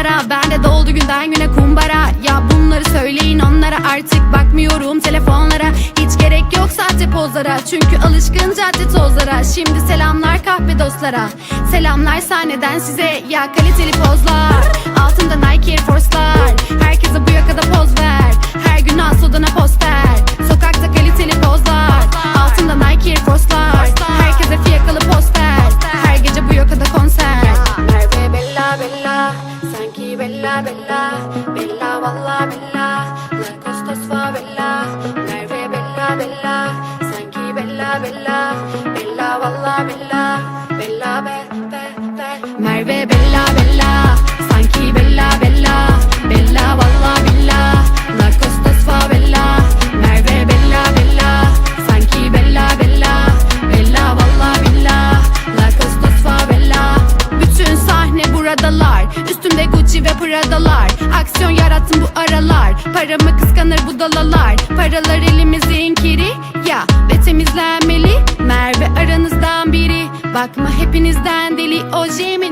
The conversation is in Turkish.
yollara Bende doldu günden güne kumbara. Ya bunları söyleyin onlara. Artık bakmıyorum telefonlara. Hiç gerek yok sahte pozlara. Çünkü alışkın cadde tozlara. Şimdi selamlar kahpe dostlara. Selamlar sahneden size. Ya kaliteli pozlar. Sanki Bella Bella Bella valla Bella. La Costas Favela Merve Bella Bella Sanki Bella Bella Bella valla Bella. Bella be be be. Merve Bella Bella Prada'lar Aksiyon yarattım bu aralar. Paramı kıskanır bu dalalar. Paralar elimizin kiri Ya ve temizlenmeli. Merve aranızdan biri. Bakma hepinizden deli. Ojem